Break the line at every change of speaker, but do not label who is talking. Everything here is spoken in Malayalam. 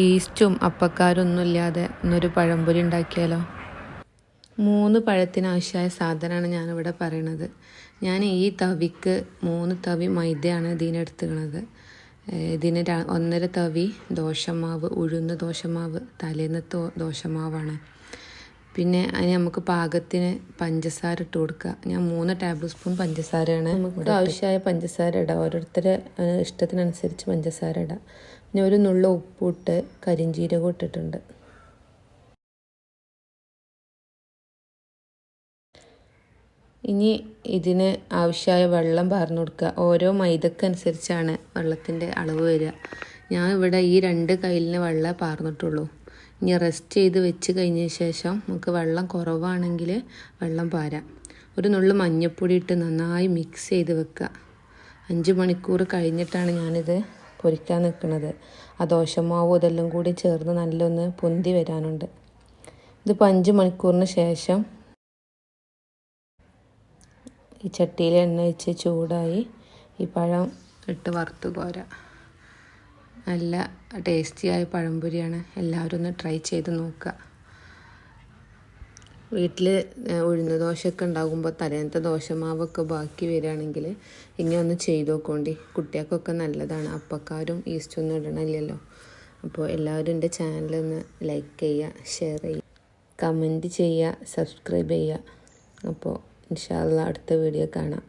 ഈസ്റ്റും അപ്പക്കാരൊന്നും ഇല്ലാതെ ഇന്നൊരു പഴംപൊരി ഉണ്ടാക്കിയാലോ? മൂന്ന് പഴത്തിനാവശ്യമായ സാധനമാണ് ഞാനിവിടെ പറയണത്. ഞാൻ ഈ തവിക്ക് മൂന്ന് തവി മൈദയാണ് ഇതിനെടുത്തുക്കണത് ഇതിന് ഒന്നര തവി ദോശമാവ് ഉഴുന്ന് ദോശമാവ് തലേന്ന് ദോശമാവാണ്. പിന്നെ അതിന് നമുക്ക് പാകത്തിന് പഞ്ചസാര ഇട്ട് കൊടുക്കുക. ഞാൻ മൂന്ന് ടേബിൾ സ്പൂൺ പഞ്ചസാരയാണ് നമുക്ക് ആവശ്യമായ പഞ്ചസാര ഇടാം. ഓരോരുത്തരെ ഇഷ്ടത്തിനനുസരിച്ച് പഞ്ചസാര ഇടാം. പിന്നെ ഒരു നുള്ള ഉപ്പിട്ട് കരിഞ്ചീരകം ഇട്ടിട്ടുണ്ട്. ഇനി ഇതിന് ആവശ്യമായ വെള്ളം പാർന്നു കൊടുക്കുക. ഓരോ മൈദക്കനുസരിച്ചാണ് വെള്ളത്തിന്റെ അളവ് വരിക. ഞാൻ ഇവിടെ ഈ രണ്ട് കയ്യിലിന് വെള്ളം പാർന്നിട്ടുള്ളൂ. ഇനി റെസ്റ്റ് ചെയ്ത് വെച്ച് കഴിഞ്ഞ ശേഷം നമുക്ക് വെള്ളം കുറവാണെങ്കിൽ വെള്ളം പാരാം. ഒരു നുള്ളു മഞ്ഞൾപ്പൊടി ഇട്ട് നന്നായി മിക്സ് ചെയ്ത് വെക്കുക അഞ്ച് മണിക്കൂർ കഴിഞ്ഞിട്ടാണ് ഞാനിത് പൊരിക്കാൻ നിൽക്കുന്നത് ആ ദോശമാവും ഇതെല്ലാം കൂടി ചേർന്ന് നല്ലൊന്ന് പൊന്തി വരാനുണ്ട്. ഇതിപ്പോൾ അഞ്ച് മണിക്കൂറിന് ശേഷം ഈ ചട്ടിയിൽ എണ്ണ വെച്ച് ചൂടായി ഈ പഴം ഇട്ട് വറുത്ത് കോരാ. നല്ല ടേസ്റ്റിയായ പഴംപൊരിയാണ്. എല്ലാവരും ഒന്ന് ട്രൈ ചെയ്ത് നോക്കുക. വീട്ടിൽ ഉഴുന്ന ദോശയൊക്കെ ഉണ്ടാകുമ്പോൾ തലേന്നത്തെ ദോശമാവൊക്കെ ബാക്കി വരികയാണെങ്കിൽ ഇങ്ങനെ ഒന്ന് ചെയ്ത് നോക്കോണ്ടി കുട്ടികൾക്കൊക്കെ നല്ലതാണ്. അപ്പക്കാരും ഈസ്റ്റ് ഒന്നും ഇടണില്ലല്ലോ. അപ്പോൾ എല്ലാവരും എന്റെ ചാനലൊന്ന് ലൈക്ക് ചെയ്യുക ഷെയർ ചെയ്യുക കമന്റ് ചെയ്യുക സബ്സ്ക്രൈബ് ചെയ്യുക. അപ്പോൾ ഇൻഷാല്ല അടുത്ത വീഡിയോ കാണാം.